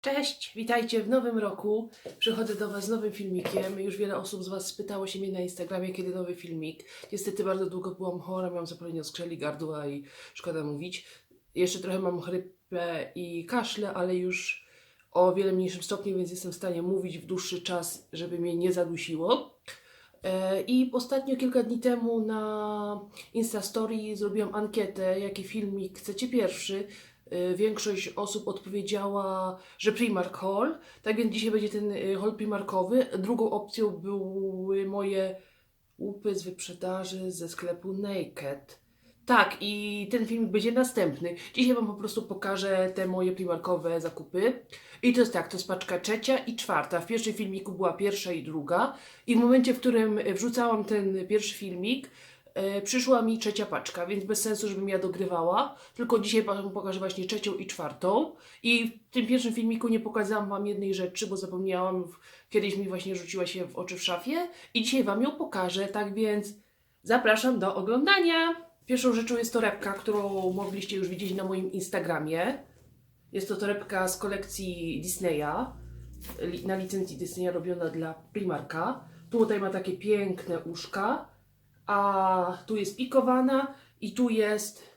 Cześć, witajcie w nowym roku. Przychodzę do Was z nowym filmikiem. Już wiele osób z Was spytało się mnie na Instagramie, kiedy nowy filmik. Niestety bardzo długo byłam chora, miałam zapalenie skrzeli gardła i szkoda mówić. Jeszcze trochę mam chrypę i kaszle, ale już o wiele mniejszym stopniu, więc jestem w stanie mówić w dłuższy czas, żeby mnie nie zadusiło. E, I ostatnio kilka dni temu na Instastory zrobiłam ankietę, jaki filmik chcecie pierwszy. E, Większość osób odpowiedziała, że Primark Hall, tak więc dzisiaj będzie ten e, hall Primarkowy. Drugą opcją były moje łupy z wyprzedaży ze sklepu Naked. Tak, i ten filmik będzie następny. Dzisiaj Wam po prostu pokażę te moje primarkowe zakupy. I to jest tak, to jest paczka trzecia i czwarta. W pierwszym filmiku była pierwsza i druga. I w momencie, w którym e, wrzucałam ten pierwszy filmik, przyszła mi trzecia paczka, więc bez sensu, żebym ja dogrywała. Tylko dzisiaj Wam pokażę właśnie trzecią i czwartą. I w tym pierwszym filmiku nie pokazałam Wam jednej rzeczy, bo zapomniałam, kiedyś mi właśnie rzuciła się w oczy w szafie. I dzisiaj Wam ją pokażę, tak więc zapraszam do oglądania. Pierwszą rzeczą jest torebka, którą mogliście już widzieć na moim Instagramie. Jest to torebka z kolekcji Disneya, na licencji Disneya robiona dla Primarka. Tutaj ma takie piękne uszka, a tu jest pikowana i tu jest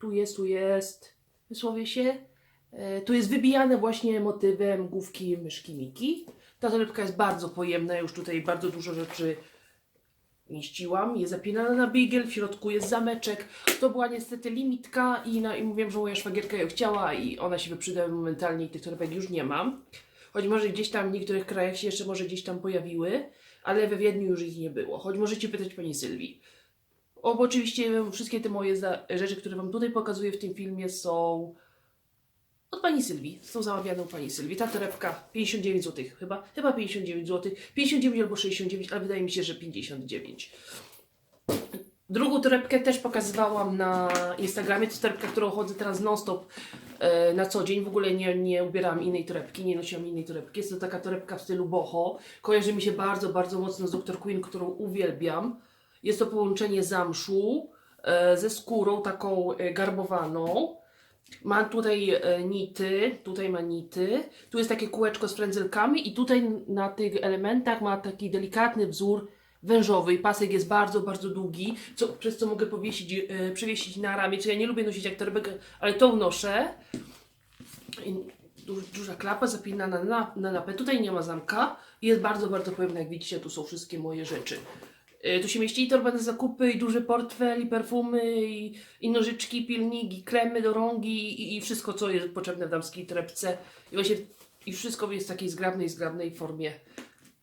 tu jest, tu jest wysłowię się E, tu jest wybijane właśnie motywem główki myszki Miki. Ta torebka jest bardzo pojemna, już tutaj bardzo dużo rzeczy mieściłam. Jest zapinana na bigiel, w środku jest zameczek. To była niestety limitka i, na, i mówiłem, że moja szwagierka ją chciała i ona się wyprzydała momentalnie i tych torebek już nie mam. Choć może gdzieś tam w niektórych krajach się jeszcze może gdzieś tam pojawiły, ale we Wiedniu już ich nie było. Choć możecie pytać pani Sylwii. O, bo oczywiście wszystkie te moje rzeczy, które wam tutaj pokazuję w tym filmie są od pani Sylwii. Są zamawiane u pani Sylwii. Ta torebka 59 zł chyba. Chyba 59 zł. 59 albo 69, ale wydaje mi się, że 59. Drugą torebkę też pokazywałam na Instagramie. To torebka, którą chodzę teraz non-stop na co dzień. W ogóle nie, nie ubierałam innej torebki, nie nosiłam innej torebki. Jest to taka torebka w stylu boho. Kojarzy mi się bardzo, bardzo mocno z Dr. Queen, którą uwielbiam. Jest to połączenie zamszu e, ze skórą taką e, garbowaną. Ma tutaj e, nity, tutaj ma nity, tu jest takie kółeczko z frędzelkami i tutaj na tych elementach ma taki delikatny wzór wężowy i pasek jest bardzo, bardzo długi, co, przez co mogę powiesić, e, przewiesić na ramię, co ja nie lubię nosić jak torebkę, ale tą noszę. I du, duża klapa zapinana na, na napę, tutaj nie ma zamka i jest bardzo, bardzo pojemna, jak widzicie, tu są wszystkie moje rzeczy. E, Tu się mieści i torba na zakupy, i duży portfel, i perfumy, i, i nożyczki, pilniki, kremy do rągi, i, i wszystko, co jest potrzebne w damskiej torebce. I właśnie i wszystko jest w takiej zgrabnej, zgrabnej formie.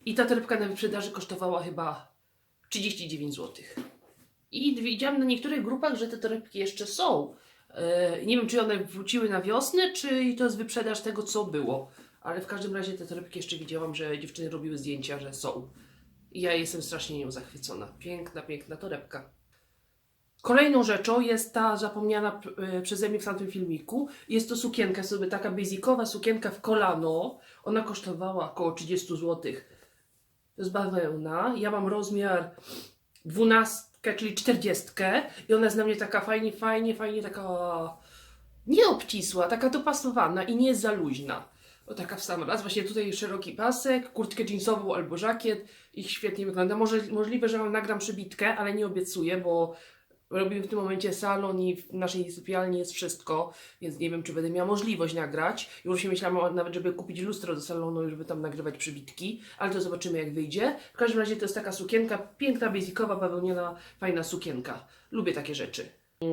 I ta torebka na wyprzedaży kosztowała chyba 39 zł. I widziałam na niektórych grupach, że te torebki jeszcze są. E, nie wiem, czy one wróciły na wiosnę, czy to jest wyprzedaż tego, co było. Ale w każdym razie te torebki jeszcze widziałam, że dziewczyny robiły zdjęcia, że są. I ja jestem strasznie nią zachwycona. Piękna, piękna torebka. Kolejną rzeczą jest ta zapomniana y, przeze mnie w tamtym filmiku. Jest to sukienka, sobie taka basicowa sukienka w kolano. Ona kosztowała około 30 zł. To jest bawełna. Ja mam rozmiar 12, czyli 40. I ona jest na mnie taka fajnie, fajnie, fajnie taka nie obcisła, taka dopasowana i nie za luźna. O taka w sam raz. Właśnie tutaj szeroki pasek, kurtkę jeansową albo żakiet i świetnie wygląda. Może, możliwe, że wam nagram przybitkę, ale nie obiecuję, bo robimy w tym momencie salon i w naszej sypialni jest wszystko, więc nie wiem, czy będę miała możliwość nagrać. Już się myślałam nawet, żeby kupić lustro do salonu, żeby tam nagrywać przybitki, ale to zobaczymy, jak wyjdzie. W każdym razie to jest taka sukienka, piękna, basicowa, bawełniana, fajna sukienka. Lubię takie rzeczy.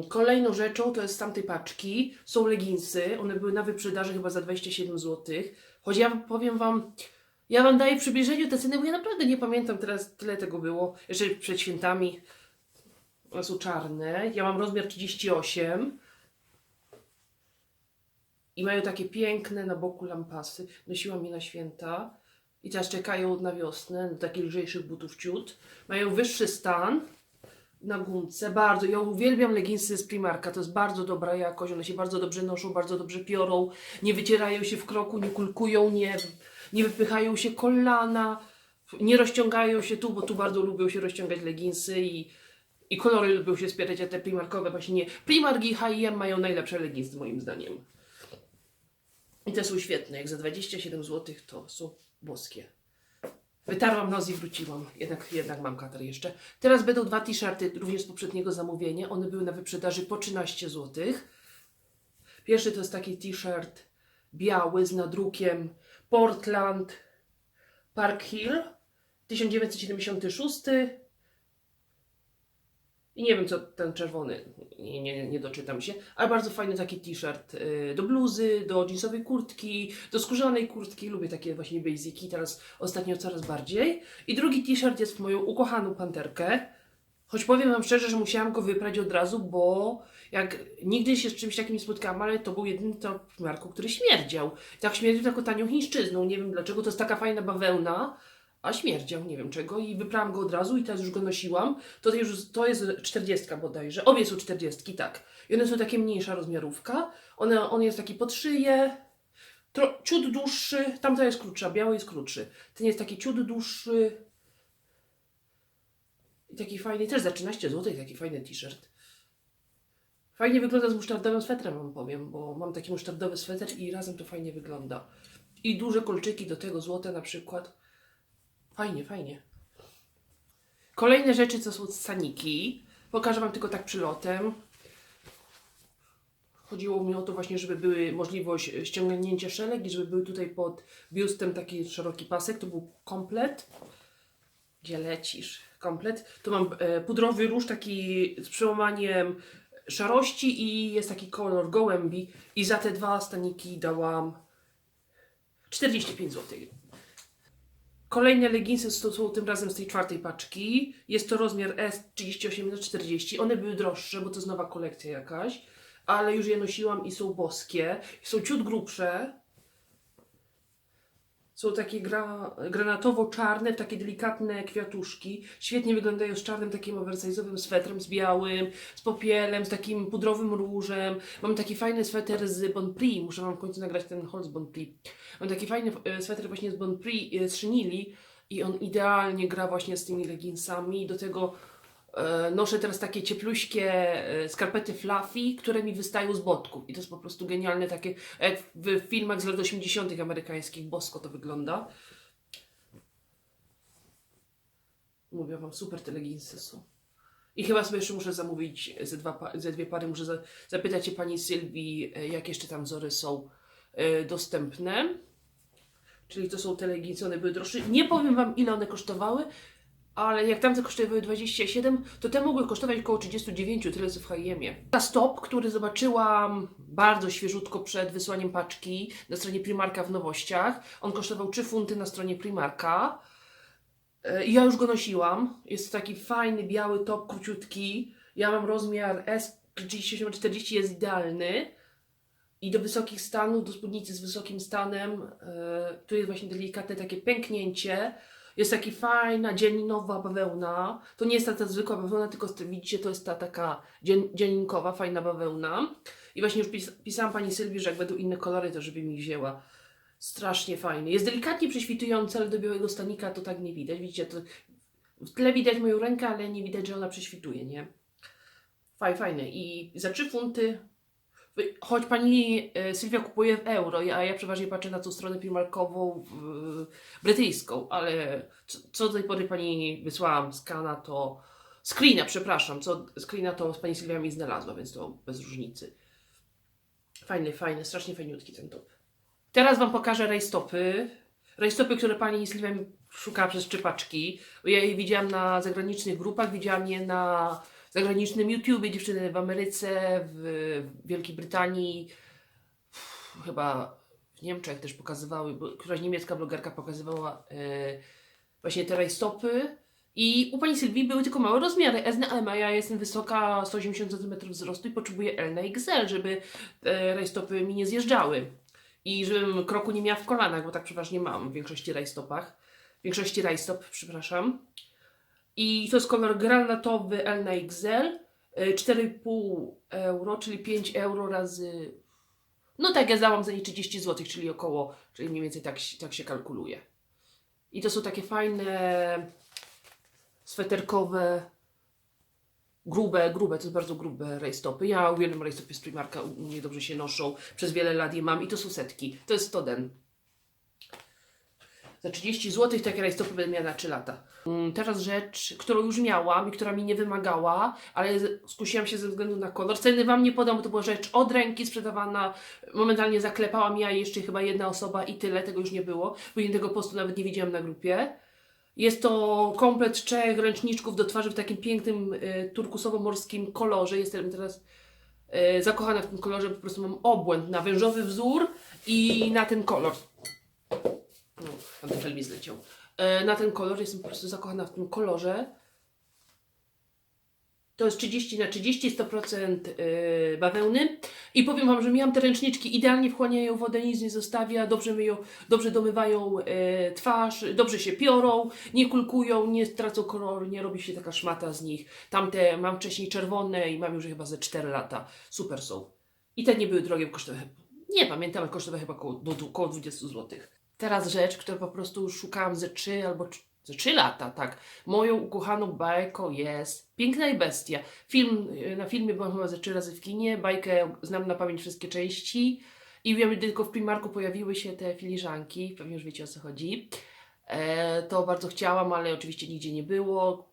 Kolejną rzeczą to jest z tamtej paczki są leginsy. One były na wyprzedaży chyba za 27 zł. Choć ja powiem Wam, ja Wam daję przybliżeniu te ceny, bo ja naprawdę nie pamiętam teraz, tyle tego było. Jeszcze przed świętami. One są czarne. Ja mam rozmiar 38. I mają takie piękne na boku lampasy. Nosiłam je na święta. I teraz czekają na wiosnę, do takich lżejszych butów ciut. Mają wyższy stan na gumce, bardzo. Ja uwielbiam leginsy z Primarka, to jest bardzo dobra jakość, one się bardzo dobrze noszą, bardzo dobrze piorą, nie wycierają się w kroku, nie kulkują, nie, nie wypychają się kolana, nie rozciągają się tu, bo tu bardzo lubią się rozciągać leginsy i, i kolory lubią się spierać, a te Primarkowe właśnie nie. Primark i H&M mają najlepsze leginsy moim zdaniem. I te są świetne. Jak za 27 zł to są boskie. Wytarłam nos i wróciłam. Jednak, jednak mam katar jeszcze. Teraz będą dwa t-shirty, również z poprzedniego zamówienia. One były na wyprzedaży po 13 zł. Pierwszy to jest taki t-shirt biały z nadrukiem Portland Park Hill 1976 i nie wiem co ten czerwony, nie, nie, nie doczytam się, ale bardzo fajny taki t-shirt y, do bluzy, do jeansowej kurtki, do skórzanej kurtki, lubię takie właśnie basiki, teraz ostatnio coraz bardziej. I drugi t-shirt jest w moją ukochaną panterkę, choć powiem Wam szczerze, że musiałam go wyprać od razu, bo jak nigdy się z czymś takim nie spotkałam, ale to był jedyny top w marku, który śmierdział. Tak śmierdził taką tanią chińszczyzną, nie wiem dlaczego, to jest taka fajna bawełna, a śmierdział, nie wiem czego i wyprałam go od razu i teraz już go nosiłam. To, już, to jest 40 bodajże, obie są 40, tak. I one są takie mniejsza rozmiarówka, one, on jest taki pod szyję, tro, ciut dłuższy, tamta jest krótsza, biały jest krótszy. Ten jest taki ciut dłuższy i taki fajny, też za 13 zł, taki fajny t-shirt. Fajnie wygląda z musztardowym swetrem, wam powiem, bo mam taki musztardowy sweter i razem to fajnie wygląda. I duże kolczyki do tego, złote na przykład. Fajnie, fajnie. Kolejne rzeczy to są saniki. Pokażę Wam tylko tak przylotem. Chodziło mi o to właśnie, żeby były możliwość ściągnięcia szelek i żeby był tutaj pod biustem taki szeroki pasek. To był komplet. Gdzie lecisz? Komplet. Tu mam e, pudrowy róż taki z przełamaniem szarości i jest taki kolor gołębi. I za te dwa staniki dałam 45 zł. Kolejne leginsy są, tym razem z tej czwartej paczki. Jest to rozmiar S38 na 40. One były droższe, bo to jest nowa kolekcja jakaś, ale już je nosiłam i są boskie. Są ciut grubsze. Są takie gra, granatowo-czarne, takie delikatne kwiatuszki. Świetnie wyglądają z czarnym takim oversize'owym swetrem, z białym, z popielem, z takim pudrowym różem. Mam taki fajny sweter z Bon Prix. Muszę Wam w końcu nagrać ten haul z. Mam taki fajny e, sweter właśnie z Bon Prix, e, z chinili i on idealnie gra właśnie z tymi leginsami. Do tego noszę teraz takie ciepluśkie e, skarpety fluffy, które mi wystają z botków. I to jest po prostu genialne, takie jak w filmach z lat 80. amerykańskich, bosko to wygląda. Mówię Wam, super te leginsy są. I chyba sobie jeszcze muszę zamówić ze, dwa, ze dwie pary. Muszę za, zapytać się pani Sylwii, e, jakie jeszcze tam wzory są e, dostępne. Czyli to są te leginsy, one były droższe. Nie powiem Wam, ile one kosztowały, ale jak tamte kosztowały 27, to te mogły kosztować około 39, tyle co w H&M-ie. Ta stop, który zobaczyłam bardzo świeżutko przed wysłaniem paczki na stronie Primarka w nowościach. On kosztował 3 funty na stronie Primarka. E, I ja już go nosiłam. Jest to taki fajny, biały top, króciutki. Ja mam rozmiar S38-40, jest idealny. I do wysokich stanów, do spódnicy z wysokim stanem, e, tu jest właśnie delikatne takie pęknięcie. Jest taki fajna, dzielinowa bawełna. To nie jest ta, ta zwykła bawełna, tylko widzicie, to jest ta taka dzien, dzielinkowa, fajna bawełna. I właśnie już pis, pisałam pani Sylwii, że jak będą inne kolory, to żeby mi wzięła. Strasznie fajny. Jest delikatnie prześwitujący, ale do białego stanika to tak nie widać. Widzicie, to w tle widać moją rękę, ale nie widać, że ona prześwituje, nie? Faj, fajne. I za 3 funty Choć pani e, Sylwia kupuje w euro, a ja przeważnie patrzę na tą stronę primarkową brytyjską, ale co, do tej pory pani wysłałam skana, to screena, przepraszam, co screena to pani Sylwia mi znalazła, więc to bez różnicy. Fajny, fajny, strasznie fajniutki ten top. Teraz wam pokażę rajstopy. Rajstopy, które pani Sylwia szukała przez trzy paczki. Bo Ja je widziałam na zagranicznych grupach, widziałam je na zagranicznym YouTubie, dziewczyny w Ameryce, w Wielkiej Brytanii, chyba w Niemczech też pokazywały, bo któraś niemiecka blogerka pokazywała e, właśnie te rajstopy. I u pani Sylwii były tylko małe rozmiary, S na ja jestem wysoka 180 cm wzrostu i potrzebuję L na XL, żeby te rajstopy mi nie zjeżdżały. I żebym kroku nie miała w kolanach, bo tak przeważnie mam w większości rajstopach. W większości rajstop, przepraszam. I to jest kolor granatowy L na XL. y, 4,5 euro, czyli 5 euro razy. No tak, ja zdałam za nie 30 zł, czyli około, czyli mniej więcej tak, tak się kalkuluje. I to są takie fajne, sweterkowe grube, grube, to jest bardzo grube rajstopy. Ja uwielbiam rajstopy z Primarka, u mnie dobrze się noszą, przez wiele lat je mam i to są setki. To jest Stoden. Za 30 zł takie rajstopy będę miała na 3 lata. Mm, Teraz rzecz, którą już miałam i która mi nie wymagała, ale skusiłam się ze względu na kolor. Ceny Wam nie podam, bo to była rzecz od ręki sprzedawana. Momentalnie zaklepałam ja i jeszcze chyba jedna osoba i tyle, tego już nie było. Bo tego postu nawet nie widziałam na grupie. Jest to komplet trzech ręczniczków do twarzy w takim pięknym y, turkusowo-morskim kolorze. Jestem teraz y, zakochana w tym kolorze, po prostu mam obłęd na wężowy wzór i na ten kolor. No, pan mi zleciał. E, na ten kolor jestem po prostu zakochana w tym kolorze. To jest 30 na 30, 100% yy, bawełny. I powiem Wam, że miałam te ręczniczki, idealnie wchłaniają wodę, nic nie zostawia, dobrze myją, dobrze domywają e, twarz, dobrze się piorą, nie kulkują, nie tracą koloru, nie robi się taka szmata z nich. Tamte mam wcześniej czerwone i mam już chyba ze 4 lata. Super są. I te nie były drogie, kosztowały, nie pamiętam, kosztowały chyba około, około 20 zł. Teraz rzecz, którą po prostu szukałam ze 3 albo ze 3 lata, tak. Moją ukochaną bajką jest Piękna i Bestia. Film, y, na filmie byłam chyba ze 3 razy w kinie, bajkę znam na pamięć wszystkie części i wiem, tylko w Primarku pojawiły się te filiżanki, pewnie już wiecie o co chodzi. E, to bardzo chciałam, ale oczywiście nigdzie nie było.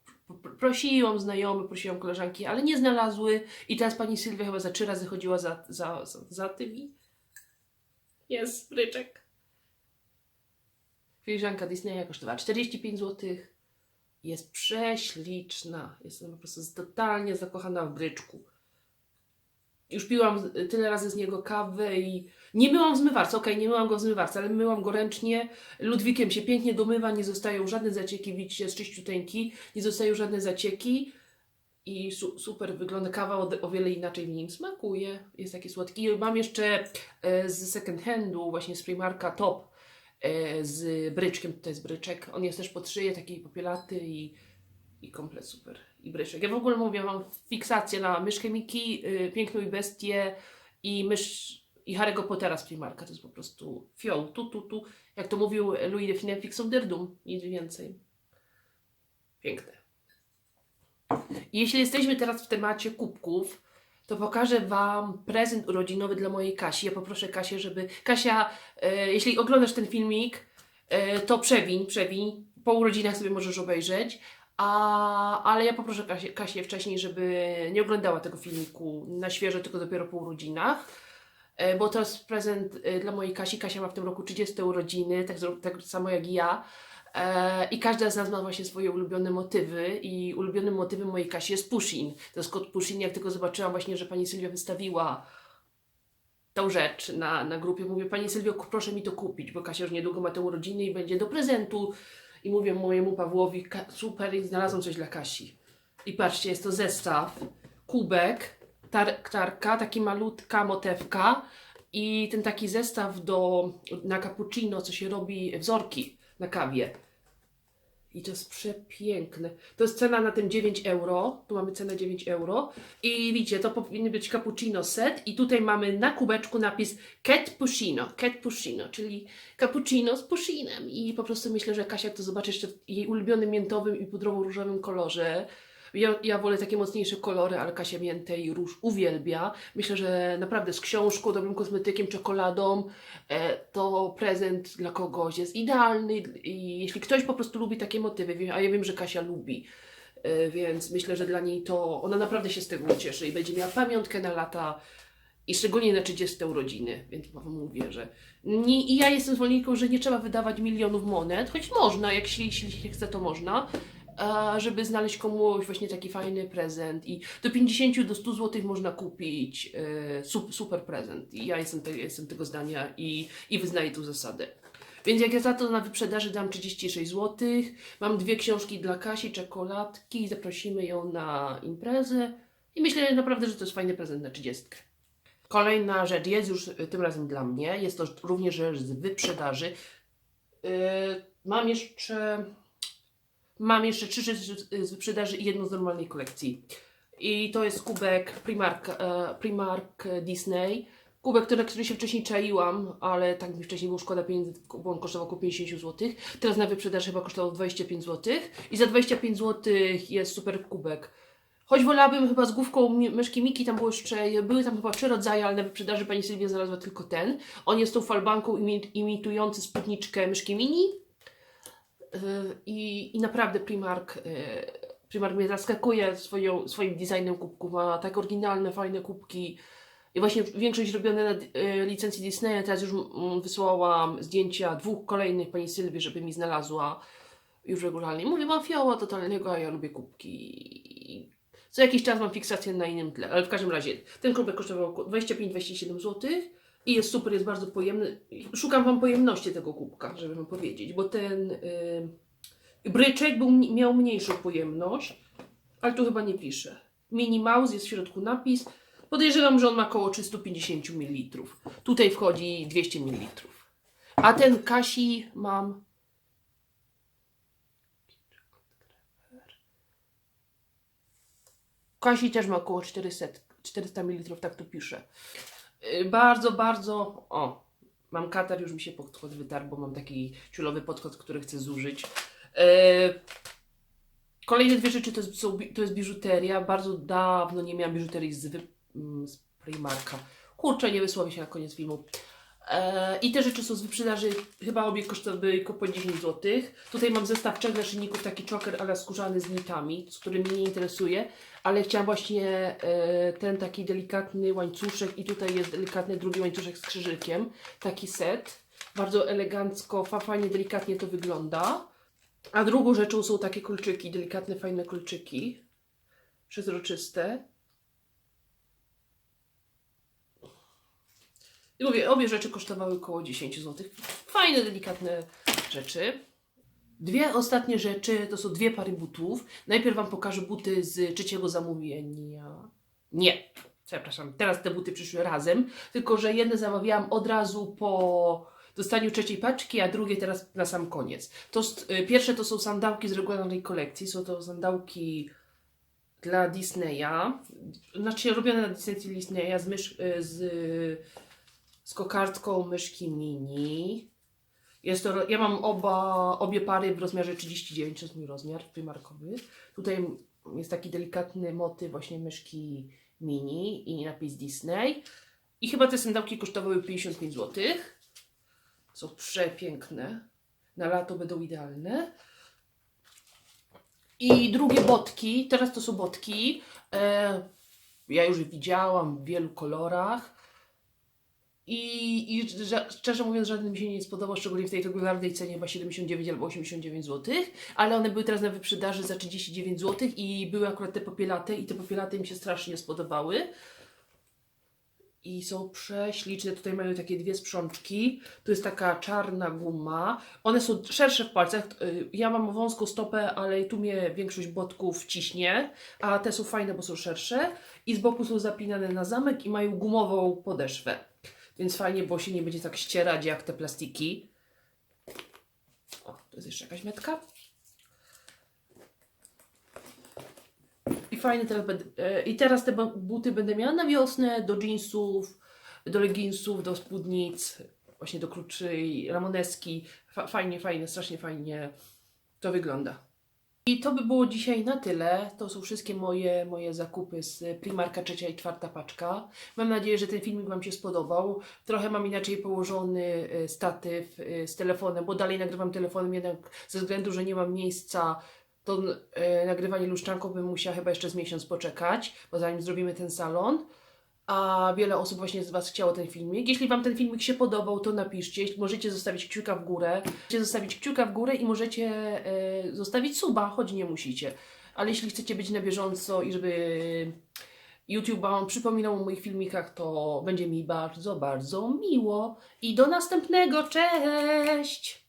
Prosiłam znajomych, prosiłam koleżanki, ale nie znalazły. I teraz pani Sylwia chyba za trzy razy chodziła za, za, za, za tymi. Jest bryczek. Filiżanka Disneya kosztowała 45 zł. Jest prześliczna. Jestem po prostu totalnie zakochana w bryczku. Już piłam tyle razy z niego kawę i nie myłam w zmywarce. Okej, nie myłam go w zmywarce, ale myłam go ręcznie. Ludwikiem się pięknie domywa, nie zostają żadne zacieki. Widzicie, jest czyściuteńki. Nie zostają żadne zacieki. I su super wygląda kawa o, o wiele inaczej w nim smakuje. Jest taki słodki. I Mam jeszcze e, z second handu, właśnie z Primarka top z bryczkiem. Tutaj jest bryczek. On jest też pod szyję, taki popielaty i, i komplet super. I bryczek. Ja w ogóle mówię, mam fiksację na myszkę Miki, y, Piękną i Bestię i mysz i Harry'ego Pottera z Primarka. To jest po prostu fioł, tu, tu, tu. Jak to mówił Louis de Funès, fixum dirdum. Nic więcej. Piękne. Jeśli jesteśmy teraz w temacie kubków, to pokażę Wam prezent urodzinowy dla mojej Kasi. Ja poproszę Kasię, żeby... Kasia, e, jeśli oglądasz ten filmik, e, to przewiń, przewiń. Po urodzinach sobie możesz obejrzeć. A, ale ja poproszę Kasię, Kasię wcześniej, żeby nie oglądała tego filmiku na świeżo, tylko dopiero po urodzinach. E, Bo to jest prezent e, dla mojej Kasi. Kasia ma w tym roku 30 urodziny, tak, tak samo jak ja. E, I każda z nas ma właśnie swoje ulubione motywy i ulubionym motywem mojej Kasi jest Pushin. To jest kot Pushin. Jak tylko zobaczyłam właśnie, że pani Sylwia wystawiła tą rzecz na, na grupie, mówię, pani Sylwio, proszę mi to kupić, bo Kasia już niedługo ma te urodziny i będzie do prezentu. I mówię mojemu Pawłowi, "Ka- super, znalazłam coś dla Kasi. I patrzcie, jest to zestaw, kubek, tar tarka, taki malutka motewka i ten taki zestaw do, na cappuccino, co się robi, wzorki na kawie. I to jest przepiękne. To jest cena na tym 9 euro. Tu mamy cenę 9 euro. I widzicie, to powinien być cappuccino set. I tutaj mamy na kubeczku napis Cat Puccino. Cat Puccino, czyli cappuccino z pushinem. I po prostu myślę, że Kasia jak to zobaczy jeszcze w jej ulubionym miętowym i pudrowo-różowym kolorze. Ja, ja wolę takie mocniejsze kolory, ale Kasia miętę i róż uwielbia. Myślę, że naprawdę z książką, dobrym kosmetykiem, czekoladą e, to prezent dla kogoś jest idealny. I jeśli ktoś po prostu lubi takie motywy, a ja wiem, że Kasia lubi, e, więc myślę, że dla niej to ona naprawdę się z tego ucieszy i będzie miała pamiątkę na lata i szczególnie na 30 urodziny, więc wam mówię, że nie, i ja jestem zwolenniczką, że nie trzeba wydawać milionów monet, choć można, jak się, jeśli się chce, to można, żeby znaleźć komuś właśnie taki fajny prezent i do 50 do 100 zł można kupić e, sup, super prezent i ja jestem, te, jestem tego zdania i, i wyznaję tą zasadę. Więc jak ja za to na wyprzedaży dam 36 zł, mam dwie książki dla Kasi, czekoladki, zaprosimy ją na imprezę i myślę naprawdę, że to jest fajny prezent na 30. Kolejna rzecz jest już y, tym razem dla mnie. Jest to również rzecz z wyprzedaży. Yy, mam jeszcze. Mam jeszcze trzy rzeczy z- z wyprzedaży i jedną z normalnej kolekcji. I to jest kubek Primark, e, Primark Disney. Kubek, który, który się wcześniej czaiłam, ale tak mi wcześniej było szkoda pieniędzy, bo on kosztował około 50 zł. Teraz na wyprzedaży chyba kosztował 25 zł. I za 25 zł jest super kubek Choć wolałabym chyba z główką myszki Miki, tam było jeszcze, były tam chyba trzy rodzaje, ale na wyprzedaży pani Sylwia znalazła tylko ten. On jest tą falbanką imi, imitujący spódniczkę myszki Mini. I, I naprawdę Primark, yy, Primark mnie zaskakuje swoją, swoim designem kubków. Ma tak oryginalne, fajne kubki. I właśnie większość robione na yy, licencji Disneya. Teraz już wysłałam zdjęcia dwóch kolejnych pani Sylwii, żeby mi znalazła już regularnie. Mówię, mam fioła totalnego, a ja lubię kubki. Co jakiś czas mam fiksację na innym tle, ale w każdym razie ten kubek kosztował około 25-27 zł i jest super, jest bardzo pojemny. Szukam Wam pojemności tego kubka, żeby Wam powiedzieć, bo ten yy, bryczek był, miał mniejszą pojemność, ale tu chyba nie pisze. Mini Mouse, jest w środku napis. Podejrzewam, że on ma około 350 ml. Tutaj wchodzi 200 ml. A ten Kasi mam Kasi też ma około 400, 400 ml, tak tu pisze. Yy, Bardzo, bardzo. O, mam katar, już mi się podkład wytarł, bo mam taki ciulowy podkład, który chcę zużyć. Yy, Kolejne dwie rzeczy to jest, to jest biżuteria. Bardzo dawno nie miałam biżuterii z, mm, z Primarka. Kurczę, nie wysłowię się na koniec filmu. E, I te rzeczy są z wyprzedaży, chyba obie kosztowały około 10 zł. Tutaj mam zestaw trzech naszyjników, taki choker ale skórzany z nitami, z którym mnie nie interesuje, ale chciałam właśnie e, ten taki delikatny łańcuszek i tutaj jest delikatny drugi łańcuszek z krzyżykiem, taki set. Bardzo elegancko, fa- fajnie, delikatnie to wygląda. A drugą rzeczą są takie kolczyki, delikatne, fajne kolczyki, przezroczyste. I mówię, obie rzeczy kosztowały około 10 zł. Fajne, delikatne rzeczy. Dwie ostatnie rzeczy to są dwie pary butów. Najpierw Wam pokażę buty z trzeciego zamówienia. Nie, przepraszam, teraz te buty przyszły razem, tylko że jedne zamawiałam od razu po dostaniu trzeciej paczki, a drugie teraz na sam koniec. To, y, pierwsze to są sandałki z regularnej kolekcji. Są to sandałki dla Disneya. Znaczy robione na licencji Disneya z, mysz, y, z, z kokardką myszki mini. Jest to, ja mam oba, obie pary w rozmiarze 39, to jest mój rozmiar primarkowy. Tutaj jest taki delikatny motyw właśnie myszki mini i napis Disney. I chyba te sandałki kosztowały 55 zł. Są przepiękne. Na lato będą idealne. I drugie botki, teraz to są botki. E, ja już widziałam w wielu kolorach. I, i że, szczerze mówiąc, żaden mi się nie spodobał, szczególnie w tej regularnej cenie chyba 79 albo 89 zł, ale one były teraz na wyprzedaży za 39 zł i były akurat te popielate i te popielate mi się strasznie spodobały. I są prześliczne. Tutaj mają takie dwie sprzączki. Tu jest taka czarna guma. One są szersze w palcach. Y, Ja mam wąską stopę, ale tu mnie większość botków ciśnie. A te są fajne, bo są szersze. I z boku są zapinane na zamek i mają gumową podeszwę. Więc fajnie, bo się nie będzie tak ścierać jak te plastiki. O, to jest jeszcze jakaś metka. I fajnie teraz będę, e, I teraz te bu- buty będę miała na wiosnę, do jeansów, do leginsów, do spódnic, właśnie do i ramoneski. Fa- fajnie, fajnie, strasznie fajnie to wygląda. I to by było dzisiaj na tyle. To są wszystkie moje, moje zakupy z Primarka trzecia i czwarta paczka. Mam nadzieję, że ten filmik Wam się spodobał. Trochę mam inaczej położony e, statyw e, z telefonem, bo dalej nagrywam telefonem, jednak ze względu, że nie mam miejsca, to e, nagrywanie luszczanką bym musiała chyba jeszcze z miesiąc poczekać, bo zanim zrobimy ten salon. A wiele osób właśnie z Was chciało ten filmik. Jeśli Wam ten filmik się podobał, to napiszcie. Możecie zostawić kciuka w górę. Możecie zostawić kciuka w górę i możecie e, zostawić suba, choć nie musicie. Ale jeśli chcecie być na bieżąco i żeby YouTube Wam przypominał o moich filmikach, to będzie mi bardzo, bardzo miło. I do następnego. Cześć!